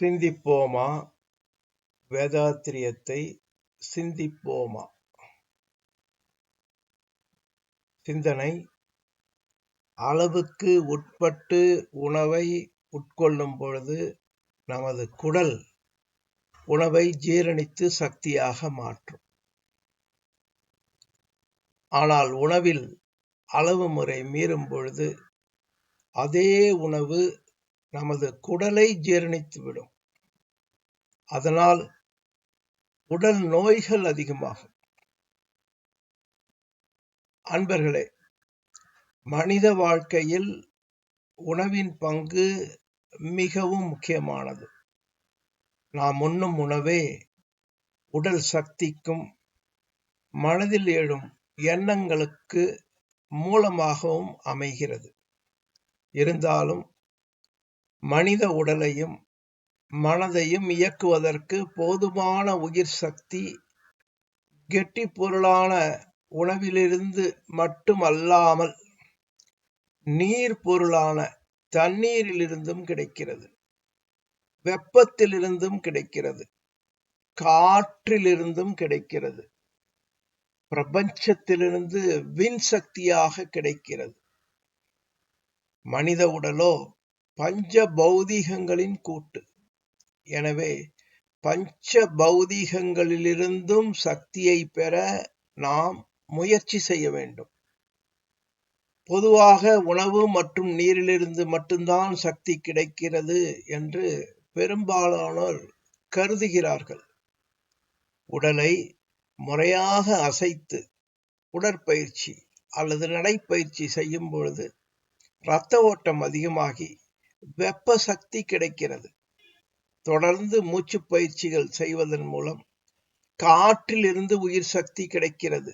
சிந்திப்போமா? வேதாத்திரியத்தை சிந்திப்போமா? சிந்தனை அளவுக்கு உட்பட்டு உணவை உட்கொள்ளும் பொழுது நமது குடல் உணவை ஜீரணித்து சக்தியாக மாற்றும். ஆனால் உணவில் அளவு முறை மீறும் பொழுது அதே உணவு நமது குடலை ஜீரணித்துவிடும் அதனால் உடல் நோய்கள் அதிகமாகும். அன்பர்களே மனித வாழ்க்கையில் உணவின் பங்கு மிகவும் முக்கியமானது. நாம் உண்ணும் உணவே உடல் சக்திக்கும் மனதில் எழும் எண்ணங்களுக்கு மூலமாகவும் அமைகிறது. இருந்தாலும் மனித உடலையும் மனதையும் இயக்குவதற்கு போதுமான உயிர் சக்தி கெட்டி பொருளான உணவிலிருந்து மட்டுமல்லாமல் நீர் பொருளான தண்ணீரிலிருந்தும் கிடைக்கிறது வெப்பத்திலிருந்தும் கிடைக்கிறது காற்றிலிருந்தும் கிடைக்கிறது பிரபஞ்சத்திலிருந்து வின் சக்தியாக கிடைக்கிறது. மனித உடலோ பஞ்ச பௌதீகங்களின் கூட்டு. எனவே பஞ்ச பௌதீகங்களிலிருந்தும் சக்தியை பெற நாம் முயற்சி செய்ய வேண்டும். பொதுவாக உணவு மற்றும் நீரிலிருந்து மட்டும்தான் சக்தி கிடைக்கிறது என்று பெரும்பாலானோர் கருதுகிறார்கள். உடலை முறையாக அசைத்து உடற்பயிற்சி அல்லது நடைப்பயிற்சி செய்யும் பொழுது இரத்த ஓட்டம் அதிகமாகி வெப்ப சக்தி கிடைக்கிறது. தொடர்ந்து மூச்சு பயிற்சிகள் செய்வதன் மூலம் காற்றில் இருந்து உயிர் சக்தி கிடைக்கிறது.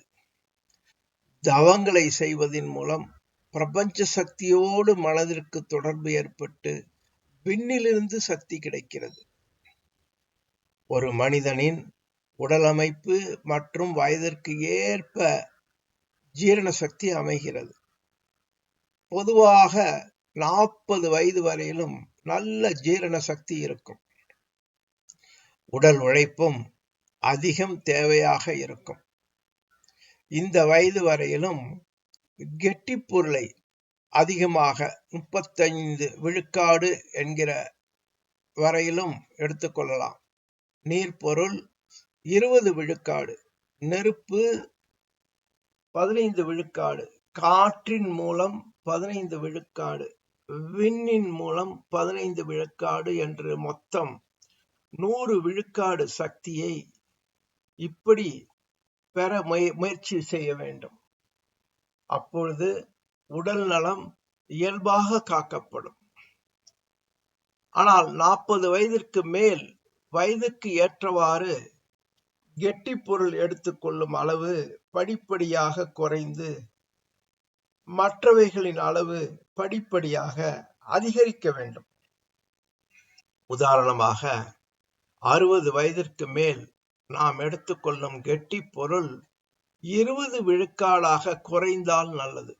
தவங்களை செய்வதன் மூலம் பிரபஞ்ச சக்தியோடு மனதிற்கு தொடர்பு ஏற்பட்டு விண்ணிலிருந்து சக்தி கிடைக்கிறது. ஒரு மனிதனின் உடலமைப்பு மற்றும் வயதிற்கு ஏற்ப ஜீரண சக்தி அமைகிறது. பொதுவாக நாற்பது வயது வரையிலும் நல்ல ஜீரண சக்தி இருக்கும். உடல் உழைப்பும் அதிகம் தேவையாக இருக்கும். இந்த வயது வரையிலும் கெட்டி பொருளை அதிகமாக முப்பத்தைந்து விழுக்காடு என்கிற வரையிலும் எடுத்துக்கொள்ளலாம் நீர்ப்பொருள் இருபது விழுக்காடு நெருப்பு பதினைந்து விழுக்காடு காற்றின் மூலம் பதினைந்து விழுக்காடு விண்ணின் மூலம் பதினைந்து விழுக்காடு என்று மொத்தம் நூறு விழுக்காடு சக்தியை இப்படி பெற முயற்சி செய்ய வேண்டும். அப்பொழுது உடல் நலம் இயல்பாக காக்கப்படும். ஆனால் நாற்பது வயதிற்கு மேல் வயதுக்கு ஏற்றவாறு கெட்டி பொருள் எடுத்துக்கொள்ளும் அளவு படிப்படியாக குறைந்து மற்றவைகளின் அளவு படிப்படியாக அதிகரிக்க வேண்டும். உதாரணமாக அறுபது வயதிற்கு மேல் நாம் எடுத்துக்கொள்ளும் கெட்டி பொருள் இருபது விழுக்காடாக குறைந்தால் நல்லது.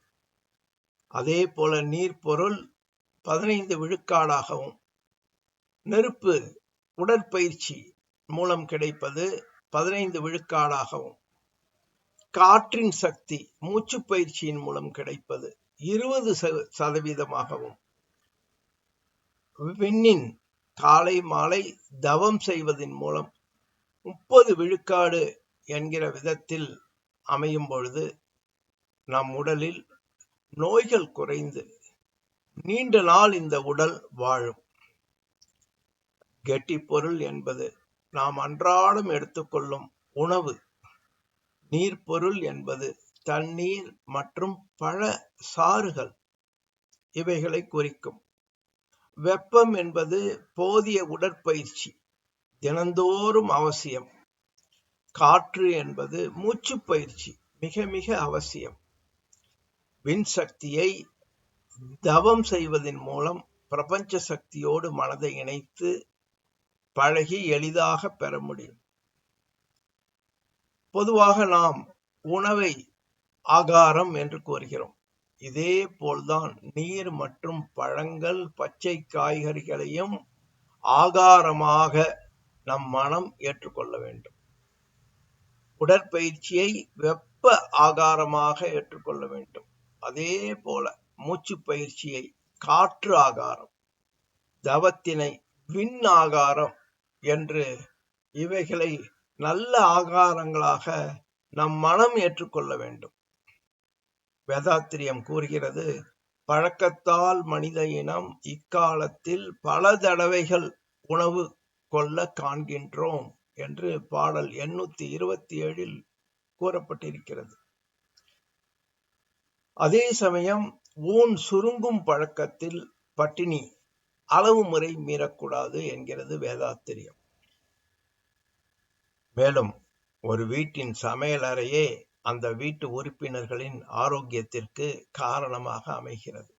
அதே போல நீர் பொருள் பதினைந்து விழுக்காடாகவும் நெருப்பு உடற்பயிற்சி மூலம் கிடைப்பது பதினைந்து விழுக்காடாகவும் காற்றின் சக்தி மூச்சு பயிற்சியின் மூலம் கிடைப்பது இருபது சதவீதமாகவும். விண்ணின் காலை மாலை தவம் செய்வதன் மூலம் முப்பது விழுக்காடு என்கிற விதத்தில் அமையும் பொழுது நம் உடலில் நோய்கள் குறைந்து நீண்ட நாள் இந்த உடல் வாழும். கெட்டி பொருள் என்பது நாம் அன்றாடம் எடுத்துக்கொள்ளும் உணவு. நீர் பொருள் என்பது தண்ணீர் மற்றும் பழ சாறுகள் இவைகளை குறிக்கும். வெப்பம் என்பது போதிய உடற்பயிற்சி தினந்தோறும் அவசியம். காற்று என்பது மூச்சு பயிற்சி மிக மிக அவசியம். விண் சக்தியை தவம் செய்வதன் மூலம் பிரபஞ்ச சக்தியோடு மனதை இணைத்து பழகி எளிதாக பெற முடியும். பொதுவாக நாம் உணவை ஆகாரம் என்று கூறுகிறோம். இதே போல்தான் நீர் மற்றும் பழங்கள் பச்சை காய்கறிகளையும் ஆகாரமாக நம் மனம் ஏற்றுக்கொள்ள வேண்டும். உடற்பயிற்சியை வெப்ப ஆகாரமாக ஏற்றுக்கொள்ள வேண்டும். அதே போல மூச்சு பயிற்சியை காற்று ஆகாரம் தவத்தினை விண் ஆகாரம் என்று இவைகளை நல்ல ஆகாரங்களாக நம் மனம் ஏற்றுக்கொள்ள வேண்டும். வேதாத்திரியம் கூறுகிறது பழக்கத்தால் மனித இனம் இக்காலத்தில் பல தடவைகள் உணவு கொள்ள காண்கின்றோம் என்று பாடல் எண்ணூத்தி இருபத்தி ஏழில் கூறப்பட்டிருக்கிறது. அதே சமயம் ஊன் சுருங்கும் பழக்கத்தில் பட்டினி அளவு முறை மீறக்கூடாது என்கிறது வேதாத்திரியம். மேலும் ஒரு வீட்டின் சமையலறையே அந்த வீட்டு உறுப்பினர்களின் ஆரோக்கியத்திற்கு காரணமாக அமைகிறது.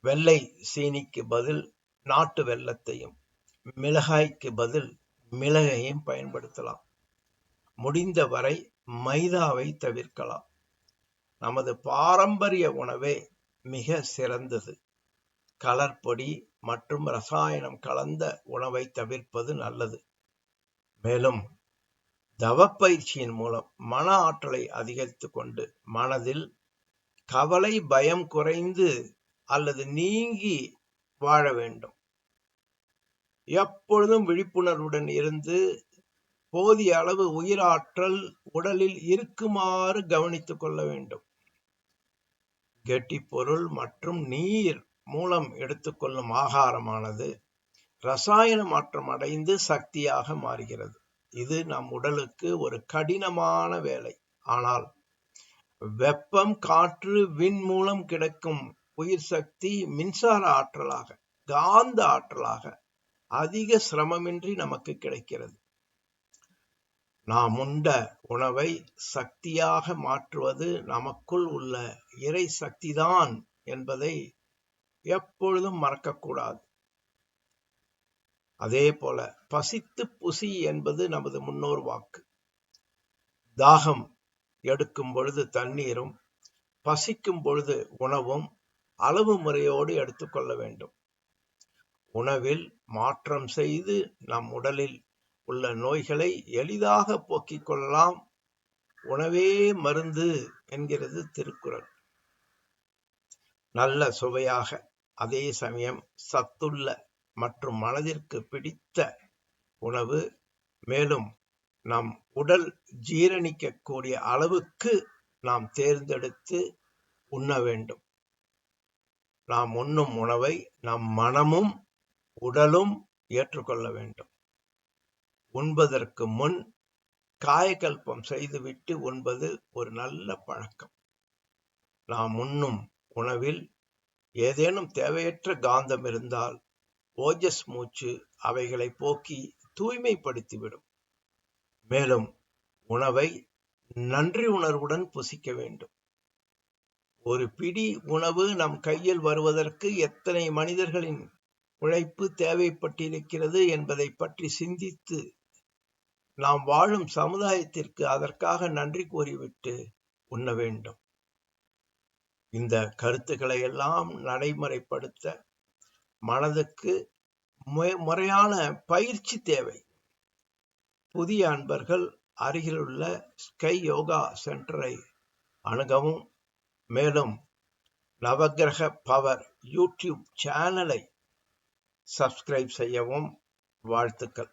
வெள்ளை சீனிக்கு பதில் நாட்டு வெள்ளத்தையும் மிளகாய்க்கு பதில் மிளகையும் பயன்படுத்தலாம். முடிந்தவரை மைதாவை தவிர்க்கலாம். நமது பாரம்பரிய உணவே மிக சிறந்தது. கலர்பொடி மற்றும் ரசாயனம் கலந்த உணவை தவிர்ப்பது நல்லது. மேலும் தவப்பயிற்சியின் மூலம் மன ஆற்றலை அதிகரித்து கொண்டு மனதில் கவலை பயம் குறைந்து அல்லது நீங்கி வாழ வேண்டும். எப்பொழுதும் விழிப்புணர்வுடன் இருந்து போதிய அளவு உயிராற்றல் உடலில் இருக்குமாறு கவனித்துக் கொள்ள வேண்டும். கெட்டி பொருள் மற்றும் நீர் மூலம் எடுத்துக்கொள்ளும் ஆகாரமானது ரசாயன மாற்றம் அடைந்து சக்தியாக மாறுகிறது. இது நம் உடலுக்கு ஒரு கடினமான வேலை. ஆனால் வெப்பம் காற்று விண் மூலம் கிடைக்கும் உயிர் சக்தி மின்சார ஆற்றலாக காந்த ஆற்றலாக அதிக சிரமமின்றி நமக்கு கிடைக்கிறது. நாம் உண்ட உணவை சக்தியாக மாற்றுவது நமக்குள் உள்ள இறை சக்திதான் என்பதை எப்பொழுதும் மறக்கக்கூடாது. அதே போல பசித்து புசி என்பது நமது முன்னோர் வாக்கு. தாகம் எடுக்கும் பொழுது தண்ணீரும் பசிக்கும் பொழுது உணவும் அளவு முறையோடு எடுத்துக்கொள்ள வேண்டும். உணவில் மாற்றம் செய்து நம் உடலில் உள்ள நோய்களை எளிதாக போக்கிக் கொள்ளலாம். உணவே மருந்து என்கிறது திருக்குறள். நல்ல சுவையாக அதே சமயம் சத்துள்ள மற்றும் மனதிற்கு பிடித்த உணவு மேலும் நம் உடல் ஜீரணிக்கக்கூடிய அளவுக்கு நாம் தேர்ந்தெடுத்து உண்ண வேண்டும். நாம் உண்ணும் உணவை நம் மனமும் உடலும் ஏற்றுக்கொள்ள வேண்டும். உண்பதற்கு முன் காயகல்பம் செய்துவிட்டு உண்பது ஒரு நல்ல பழக்கம். நாம் உண்ணும் உணவில் ஏதேனும் தேவையற்ற காந்தம் இருந்தால் ஓஜஸ் மூச்சு அவைகளை போக்கி தூய்மைப்படுத்திவிடும். மேலும் உணவை நன்றி உணர்வுடன் புசிக்க வேண்டும். ஒரு பிடி உணவு நம் கையில் வருவதற்கு எத்தனை மனிதர்களின் உழைப்பு தேவைப்பட்டிருக்கிறது என்பதை பற்றி சிந்தித்து நாம் வாழும் சமுதாயத்திற்கு அதற்காக நன்றி கூறிவிட்டு உண்ண வேண்டும். இந்த கருத்துக்களை எல்லாம் நடைமுறைப்படுத்த மனதுக்கு முறையான பயிற்சி தேவை. புதிய அன்பர்கள் அருகிலுள்ள ஸ்கை யோகா சென்டரை அணுகவும் மேலும் நவகிரக பவர் யூடியூப் சேனலை சப்ஸ்கிரைப் செய்யவும் வாழ்த்துக்கள்.